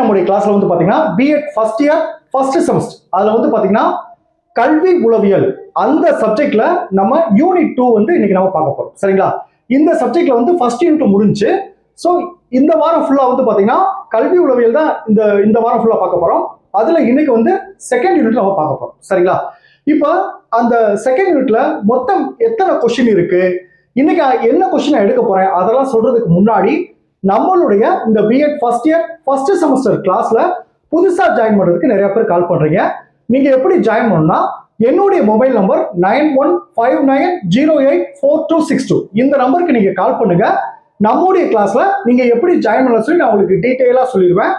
நம்முடைய கிளாஸ்ல வந்து பாத்தீங்கன்னா BEd first year first semester அதுல வந்து பாத்தீங்கன்னா கல்வி உளவியல். அந்த சப்ஜெக்ட்ல நம்ம யூனிட் டூ வந்து இன்னைக்கு நம்ம பார்க்க போறோம். சரிங்களா? இந்த சப்ஜெக்ட்ல வந்து ஃபர்ஸ்ட் யூனிட் முடிஞ்சு ஸோ இந்த வாரம் ஃபுல்லா வந்து பாத்தீங்கன்னா கல்வி உளவியல் தான் இந்த இந்த வாரம் ஃபுல்லா பார்க்க போறோம். அதுல இன்னைக்கு வந்து செகண்ட் யூனிட் நம்ம பார்க்க போறோம். சரிங்களா? இப்போ அந்த செகண்ட் யூனிட்ல மொத்தம் எத்தனை கொஸ்டின் இருக்கு? இன்னைக்கு என்ன கொஸ்டின் எடுக்க போறேன்? அதெல்லாம் சொல்றதுக்கு முன்னாடி நம்மளுடைய இந்த BEd first year first semester கிளாஸ்ல புதுசா ஜாயின் பண்றதுக்கு நிறைய பேர் கால் பண்றீங்க. நீங்க எப்படி ஜாயின் பண்ணணும்னா என்னுடைய mobile number nine one five nine zero eight four two six two இந்த நம்பருக்கு நீங்க கால் பண்ணுங்க. நம்முடைய கிளாஸ்ல நீங்க எப்படி ஜாயின் பண்ண சொல்லி நான் உங்களுக்கு டீட்டெயிலா சொல்லிடுவேன்.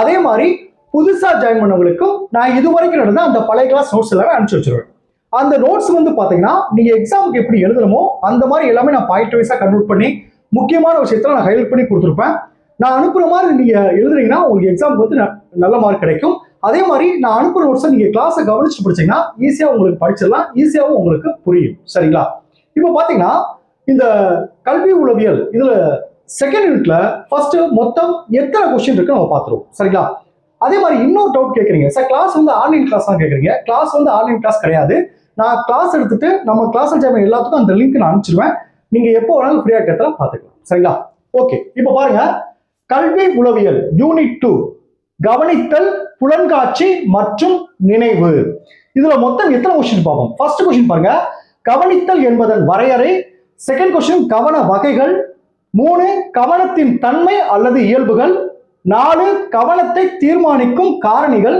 அதே மாதிரி புதுசா ஜாயின் பண்ணவங்களுக்கும் நான் இது வரைக்கும் நடந்த அந்த பழைய கிளாஸ் நோட்ஸ் எல்லாமே அனுப்பிச்சு வச்சிருவேன். அந்த நோட்ஸ் வந்து பாத்தீங்கன்னா நீங்க எக்ஸாமுக்கு எப்படி எழுதணுமோ அந்த மாதிரி எல்லாமே நான் பாயிண்ட் வைஸா கன்வெர்ட் பண்ணி முக்கியமான விஷயத்தில் நான் ஹைலைட் பண்ணி கொடுத்துருப்பேன். நான் அனுப்புகிற மாதிரி நீங்கள் எழுதுறீங்கன்னா உங்களுக்கு எக்ஸாமுக்கு வந்து ந- நல்ல மார்க் கிடைக்கும். அதே மாதிரி நான் அனுப்புகிற நோட்ஸை நீங்கள் கிளாஸை கவனிச்சுட்டு படிச்சீங்கன்னா ஈஸியாக உங்களுக்கு படிச்சிடலாம் ஈஸியாகவும் உங்களுக்கு புரியும். சரிங்களா? இப்போ பார்த்தீங்கன்னா இந்த கல்வி உளவியல் இதில் செகண்ட் யூனிட்ல ஃபர்ஸ்ட் மொத்தம் எத்தனை கொஸ்டின் இருக்கு நம்ம பார்த்துருவோம். சரிங்களா? அதே மாதிரி இன்னொரு டவுட் கேட்குறீங்க சார் கிளாஸ் வந்து ஆன்லைன் கிளாஸ் தான் கேட்குறீங்க கிளாஸ் வந்து ஆன்லைன் கிளாஸ் கிடையாது. நான் கிளாஸ் எடுத்துட்டு நம்ம கிளாஸ் ஜாயின் எல்லாத்துக்கும் அந்த லிங்க் நான் அனுப்பிச்சிருவேன். நீங்க எப்போ வேணாலும் ஃப்ரீயா கேட்டாலும் பார்த்துக்கலாம். சரிங்களா? ஓகே இப்போ பாருங்க. கல்வி உளவியல் யூனிட் டூ கவனித்தல் புலன்காட்சி மற்றும் நினைவு. இதுல மொத்தம் எத்தனை கொஸ்டின் பார்ப்போம்? ஃபர்ஸ்ட் கொஸ்டின் பாருங்க. கவனித்தல் என்பதன் வரையறை. செகண்ட் கொஸ்டின் கவன வகைகள். மூணு கவனத்தின் தன்மை அல்லது இயல்புகள். நாலு கவனத்தை தீர்மானிக்கும் காரணிகள்.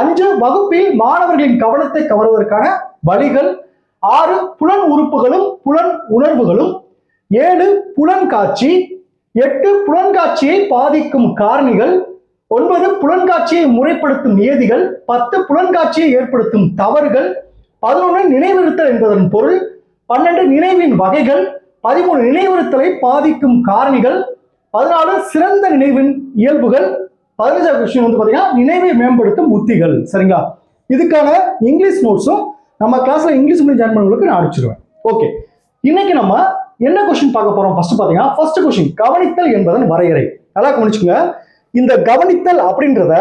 அஞ்சு வகுப்பில் மாணவர்களின் கவனத்தை கவர்வதற்கான வழிகள். ஆறு புலன் உறுப்புகளும் புலன் உணர்வுகளும் ஏழு புலன் காட்சி எட்டு புலன்காட்சியை பாதிக்கும் காரணிகள் ஒன்பது புலன்காட்சியை முறைப்படுத்தும் ஏதிகள் பத்து புலன்காட்சியை ஏற்படுத்தும் தவறுகள் பதினொன்று நினைவிருத்தல் என்பதன் பொருள் பன்னெண்டு நினைவின் வகைகள் பதிமூணு நினைவிருத்தலை பாதிக்கும் காரணிகள் பதினாலு சிறந்த நினைவின் இயல்புகள் பதினஞ்சாவது விஷயம் வந்து பார்த்தீங்கன்னா நினைவை மேம்படுத்தும் உத்திகள். சரிங்களா? இதுக்கான இங்கிலீஷ் நோட்ஸும் நம்ம கிளாஸ்ல இங்கிலீஷ் மீடியம் ஜாயின் பண்ணவங்களுக்கு நான் அனுப்பிச்சிடுவேன் ஓகே இன்னைக்கு நம்ம என்ன கொஸ்டின் பார்க்க போறோம்? ஃபர்ஸ்ட் பார்த்தீங்கன்னா ஃபர்ஸ்ட் கொஸ்டின் கவனித்தல் என்பதன் வரையறை. நல்லா கவனிச்சுங்க இந்த கவனித்தல் அப்படின்றத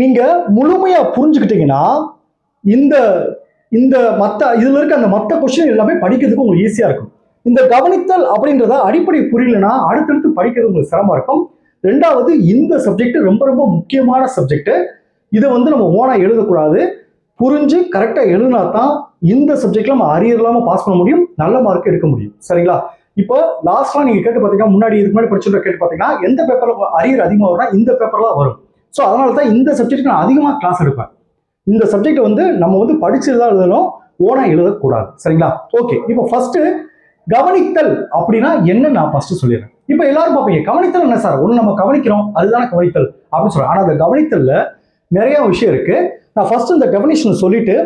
நீங்க முழுமையா புரிஞ்சுக்கிட்டீங்கன்னா இந்த இந்த மற்ற இதுல இருக்க அந்த மற்ற கொஸ்டின் எல்லாமே படிக்கிறதுக்கு உங்களுக்கு ஈஸியா இருக்கும். இந்த கவனித்தல் அப்படின்றத அடிப்படை புரியலனா அடுத்தடுத்து படிக்கிறது உங்களுக்கு சிரமமா இருக்கும். ரெண்டாவது இந்த சப்ஜெக்ட் ரொம்ப ரொம்ப முக்கியமான சப்ஜெக்ட் இதை வந்து நம்ம ஓனா எழுதக்கூடாது. புரிஞ்சு கரெக்டாக எழுதினா தான் இந்த சப்ஜெக்ட்ல நம்ம அரியர் இல்லாமல் பாஸ் பண்ண முடியும் நல்ல மார்க் எடுக்க முடியும். சரிங்களா? இப்போ லாஸ்ட்டாக நீங்கள் கேட்டு பார்த்தீங்கன்னா முன்னாடி இதுக்கு முன்னாடி படிச்சுட்டு கேட்டு பார்த்தீங்கன்னா எந்த பேப்பரில் அரியர் அதிகமாக வரும்னா இந்த பேப்பர்ல வரும். ஸோ அதனால தான் இந்த சப்ஜெக்ட்டுக்கு நான் அதிகமாக கிளாஸ் எடுப்பேன். இந்த சப்ஜெக்ட் வந்து நம்ம வந்து படிச்சு தான் எழுதணும் ஓனா எழுதக்கூடாது. சரிங்களா? ஓகே இப்போ ஃபர்ஸ்ட் கவனித்தல் அப்படின்னா என்ன நான் ஃபர்ஸ்ட் சொல்லிடுறேன். இப்போ எல்லாரும் பார்ப்பீங்க கவனித்தல் என்ன சார்? ஒன்று நம்ம கவனிக்கிறோம் அதுதானே கவனித்தல் அப்படின்னு சொல்றேன் ஆனால் அந்த கவனித்தல்ல நிறைய விஷயம் இருக்கு. நான் ஃபர்ஸ்ட் இந்த டெஃபினேஷன் சொல்லிட்டு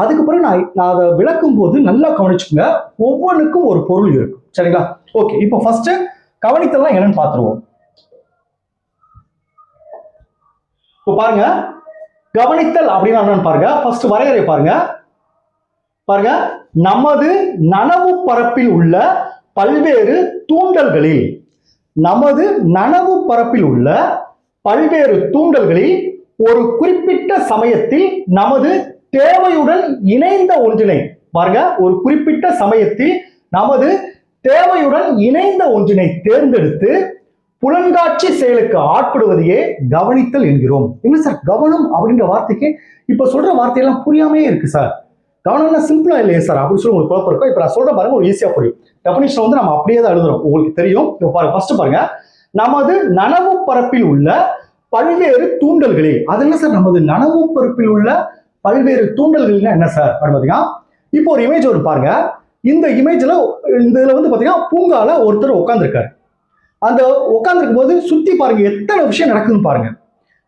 அதுக்கு பிறகு நான் நான் அதை விளக்கும் போது நல்லா கவனிச்சுக்கோங்க. ஒவ்வொன்றுக்கும் ஒரு பொருள் இருக்கும். சரிங்களா? ஓகே இப்போ ஃபர்ஸ்ட் கவனித்தல்லாம் என்னன்னு பார்த்துருவோம். இப்போ பாருங்க. கவனித்தல் அப்படின்னா என்னன்னு பாருங்க. ஃபர்ஸ்ட் வரையறை பாருங்க. பாருங்க. நமது நனவு பரப்பில் உள்ள பல்வேறு தூண்டல்களில் நமது நனவு பரப்பில் உள்ள பல்வேறு தூண்டல்களில் ஒரு குறிப்பிட்ட சமயத்தில் நமது தேவையுடன் இணைந்த ஒன்றினை பாருங்க ஒரு குறிப்பிட்ட சமயத்தில் நமது தேவையுடன் இணைந்த ஒன்றினை தேர்ந்தெடுத்து புலன்காட்சி செயலுக்கு ஆட்படுவதையே கவனித்தல் என்கிறோம். என்ன சார் கவனம் அப்படின்ற வார்த்தைக்கு இப்ப சொல்ற வார்த்தையெல்லாம் புரியாமே இருக்கு சார். கவனம்னா சிம்பிளா இல்லையே சார்? அப்படின்னு சொல்லி உங்களுக்கு குழப்பம் இருக்கும். இப்ப நான் சொல்ற பாருங்க ஒரு ஈஸியா புரியும். டெஃபினிஷன் வந்து நம்ம அப்படியே தான் எழுதுறோம். உங்களுக்கு தெரியும். இப்போ பாருங்க ஃபர்ஸ்ட் பாருங்க நமது நனவு பரப்பில் உள்ள பல்வேறு தூண்டல்களில் அதெல்லாம் சார்? நமது நனவு பரப்பில் உள்ள பல்வேறு தூண்டல்கள்னா என்ன சார்? அப்படின்னு பாத்தீங்கன்னா இப்போ ஒரு இமேஜ் ஒரு பாருங்க. இந்த இமேஜ்ல இந்த இதுல வந்து பாத்தீங்கன்னா பூங்கால ஒருத்தர் உட்காந்துருக்காரு அந்த உட்காந்துருக்கும் போது சுத்தி பாருங்க எத்தனை விஷயம் நடக்குதுன்னு பாருங்க.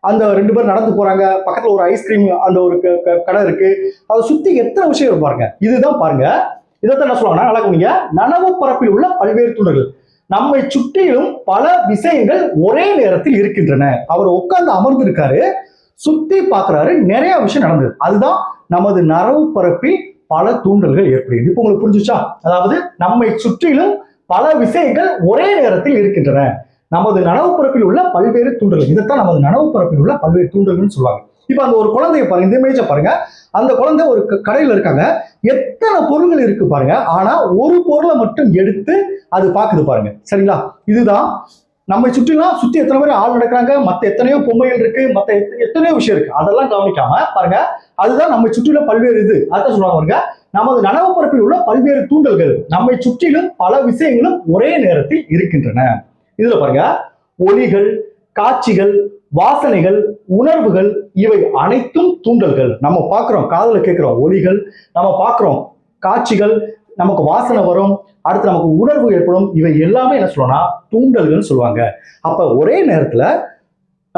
அந்த ரெண்டு பேர் நடந்து போறாங்க. பக்கத்துல ஒரு ஐஸ்கிரீம் அந்த ஒரு க- க- கடை இருக்கு. அதை சுத்தி எத்தனை விஷயம் பாருங்க. இதுதான் பாருங்க. இதைத்தான் என்ன சொல்லுவாங்கன்னா நல்லா நனவு பரப்பில் உள்ள பல்வேறு தூண்டல்கள். நம்மை சுற்றிலும் பல விஷயங்கள் ஒரே நேரத்தில் இருக்கின்றன. அவர் உட்கார்ந்து அமர்ந்திருக்காரு. சுத்தி பார்க்குறாரு. நிறைய விஷயம் நடந்தது. அதுதான் நமது நரவு பரப்பில் பல தூண்டல்கள் ஏற்படுகிறது. இப்போ உங்களுக்கு புரிஞ்சுச்சா? அதாவது நம்மை சுற்றிலும் பல விஷயங்கள் ஒரே நேரத்தில் இருக்கின்றன. நமது நனவு பரப்பில் உள்ள பல்வேறு தூண்டல்கள் இதைத்தான் நமது நனவு பரப்பில் உள்ள பல்வேறு தூண்டல்கள்னு சொல்லுவாங்க. இப்போ அந்த ஒரு குழந்தைய பாருங்க இந்த இமேஜை பாருங்க. அந்த குழந்தை ஒரு க- இருக்காங்க. எத்தனை பொருள்கள் இருக்கு பாருங்க. ஆனா ஒரு பொருளை மட்டும் எடுத்து அது பாக்குது பாருங்க. சரிங்களா? இதுதான். நம்மை சுற்றிலாம் சுத்தி எத்தனை பேர் ஆள் நடக்கிறாங்க? மற்ற எத்தனையோ பொம்மைகள் இருக்கு. மற்ற எத்தனையோ விஷயம் இருக்கு. அதெல்லாம் கவனிக்காம பாருங்க. அதுதான் நம்மை சுற்றிலும் பல்வேறு இது. அதான் சொல்லுவாங்க பாருங்க. நமது நனவு பரப்பில் உள்ள பல்வேறு தூண்டல்கள் நம்மை சுற்றிலும் பல விஷயங்களும் ஒரே நேரத்தில் இருக்கின்றன. இதுல பாருங்க. ஒலிகள் காட்சிகள் வாசனைகள் உணர்வுகள் இவை அனைத்தும் தூண்டல்கள். நம்ம பார்க்குறோம் காதில் கேட்குறோம். ஒலிகள் நம்ம பார்க்குறோம். காட்சிகள் நமக்கு வாசனை வரும். அடுத்து நமக்கு உணர்வு ஏற்படும். இவை எல்லாமே என்ன சொல்லணும்னா தூண்டல்கள்னு சொல்லுவாங்க. அப்ப ஒரே நேரத்துல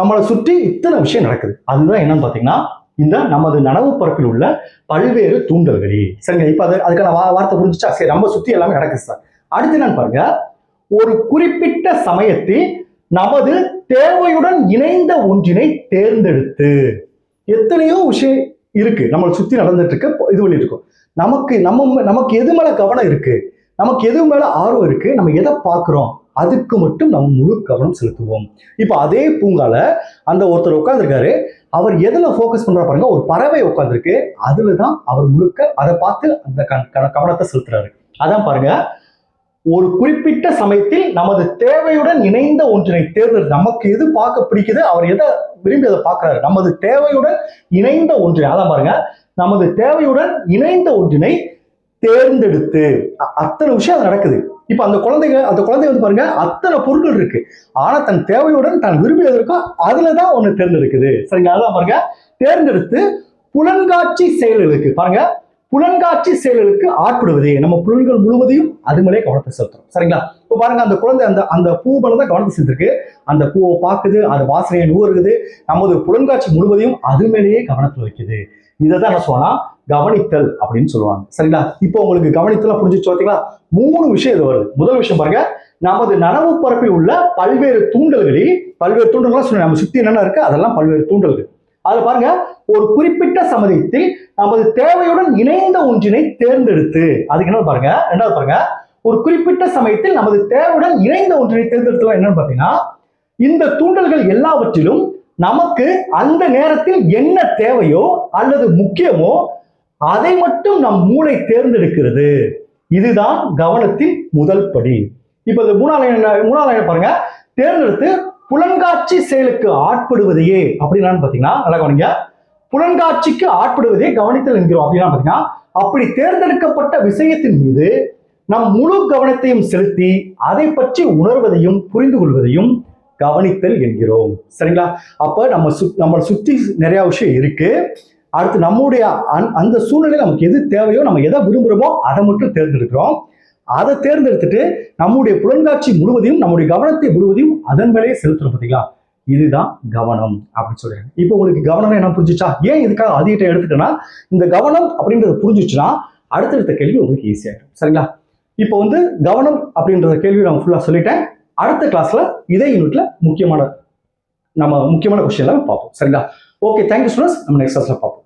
நம்மளை சுற்றி இத்தனை விஷயம் நடக்குது. அதுதான் என்னன்னு பார்த்தீங்கன்னா இந்த நமது நனவு பரப்பில் உள்ள பல்வேறு தூண்டல்களே. சரிங்க இப்போ அது அதுக்கான வா- வார்த்தை புரிஞ்சுச்சா? சரி நம்ம சுற்றி எல்லாமே நடக்குது சார். அடுத்து என்னன்னு பாருங்க. ஒரு குறிப்பிட்ட சமயத்தில் நமது தேவையுடன் இணைந்த ஒன்றினை தேர்ந்தெடுத்து எத்தனையோ விஷயம் இருக்கு. நம்மளை சுத்தி நடந்துட்டு இருக்க இது பண்ணிட்டு இருக்கோம் நமக்கு நம்ம நமக்கு எது மேல கவனம் இருக்கு? நமக்கு எது மேல ஆர்வம் இருக்கு? நம்ம எதை பார்க்குறோம்? அதுக்கு மட்டும் நம்ம முழு கவனம் செலுத்துவோம். இப்போ அதே பூங்கால அந்த ஒருத்தர் உட்காந்துருக்காரு அவர் எதில் ஃபோக்கஸ் பண்ற பாருங்க. ஒரு பறவை உட்காந்துருக்கு அதுல தான் அவர் முழுக்க அதை பார்த்து அந்த கவனத்தை செலுத்துறாரு. அதான் பாருங்க. ஒரு குறிப்பிட்ட சமயத்தில் நமது தேவையுடன் இணைந்த ஒன்றினை தேர்தல் நமக்கு எது பார்க்க பிடிக்குது? அவர் எதை விரும்பி அதை பார்க்கிறாரு? நமது தேவையுடன் இணைந்த ஒன்றினை அதான் பாருங்க நமது தேவையுடன் இணைந்த ஒன்றினை தேர்ந்தெடுத்து. அத்தனை விஷயம் அது நடக்குது. இப்ப அந்த குழந்தைங்க அந்த குழந்தை வந்து பாருங்க அத்தனை பொருட்கள் இருக்கு. ஆனா தன் தேவையுடன் தான் விரும்பியது இருக்கோ அதுலதான் ஒன்று தேர்ந்தெடுக்குது. சரிங்களா? அதான் பாருங்க தேர்ந்தெடுத்து புலன்காட்சி செயல்களுக்கு பாருங்க புலன்காட்சி செயல்களுக்கு ஆட்படுவதே. நம்ம புலன்கள் முழுவதையும் அது மேலே கவனத்தை செலுத்துறோம் சரிங்களா? இப்போ பாருங்க அந்த குழந்தை அந்த அந்த பூ மேலே தான் கவனத்தை செலுத்திருக்கு. அந்த பூவை பார்க்குது அது வாசனையை நுகருது. நமது புலன்காட்சி முழுவதையும் அது மேலேயே கவனத்தில் வைக்குது. இதை தான் என்ன சொல்லலாம் கவனித்தல் அப்படின்னு சொல்லுவாங்க. சரிங்களா? இப்போ உங்களுக்கு கவனித்தல் புரிஞ்சுச்சு பார்த்தீங்களா மூணு விஷயம் இது வருது. முதல் விஷயம் பாருங்க நமது நனவு பரப்பில் உள்ள பல்வேறு தூண்டல்களில் பல்வேறு தூண்டல்கள் சொன்ன நம்ம சுத்தி என்னென்ன இருக்கு? அதெல்லாம் பல்வேறு தூண்டல்கள் அதுல பாருங்க ஒரு குறிப்பிட்ட சமயத்தில் நமது தேவையுடன் இணைந்த ஒன்றினை தேர்ந்தெடுத்து அதுக்கு என்ன பாருங்க ரெண்டாவது பாருங்க ஒரு குறிப்பிட்ட சமயத்தில் நமது தேவையுடன் இணைந்த ஒன்றினை தேர்ந்தெடுத்தலாம் என்னன்னு பாத்தீங்கன்னா இந்த தூண்டல்கள் எல்லாவற்றிலும் நமக்கு அந்த நேரத்தில் என்ன தேவையோ அல்லது முக்கியமோ அதை மட்டும் நம் மூளை தேர்ந்தெடுக்கிறது. இதுதான் கவனத்தின் முதல் படி. இப்ப இந்த மூணாவது மூணாவது பாருங்க தேர்ந்தெடுத்து புலன்காட்சி செயலுக்கு ஆட்படுவதையே அப்படின்னான்னு பார்த்தீங்கன்னா நல்லா கவனிங்க. புலன்காட்சிக்கு ஆட்படுவதே கவனித்தல் என்கிறோம் அப்படின்னா பார்த்தீங்கன்னா அப்படி தேர்ந்தெடுக்கப்பட்ட விஷயத்தின் மீது நம் முழு கவனத்தையும் செலுத்தி அதை பற்றி உணர்வதையும் புரிந்து கொள்வதையும் கவனித்தல் என்கிறோம். சரிங்களா? அப்ப நம்ம சு நம்மளை சுற்றி நிறைய விஷயம் இருக்கு. அடுத்து நம்முடைய அந் அந்த சூழ்நிலையில் நமக்கு எது தேவையோ நம்ம எதை விரும்புகிறோமோ அதை மட்டும் தேர்ந்தெடுக்கிறோம். அதை தேர்ந்தெடுத்துட்டு நம்முடைய புலன்காட்சி முழுவதையும் நம்முடைய கவனத்தை முழுவதையும் அதன் மேலேயே செலுத்துறோம் பார்த்தீங்களா இதுதான் கவனம் அப்படின்னு சொல்றாங்க. இப்போ உங்களுக்கு கவனம் என்ன புரிஞ்சுச்சா? ஏன் இதுக்காக அதிகிட்ட எடுத்துட்டேன்னா இந்த கவனம் அப்படின்றது புரிஞ்சிச்சுன்னா அடுத்தடுத்த கேள்வி உங்களுக்கு ஈஸியாகிடும் சரிங்களா? இப்போ வந்து கவனம் அப்படின்றத கேள்வி நான் ஃபுல்லாக சொல்லிட்டேன். அடுத்த கிளாஸ்ல இதே யூனிட்ல முக்கியமான நம்ம முக்கியமான கொஸ்டின் எல்லாம் பார்ப்போம். சரிங்களா? ஓகே தேங்க்யூ ஸ்டூடெண்ட்ஸ் நம்ம நெக்ஸ்ட் கிளாஸ்ல பார்ப்போம்.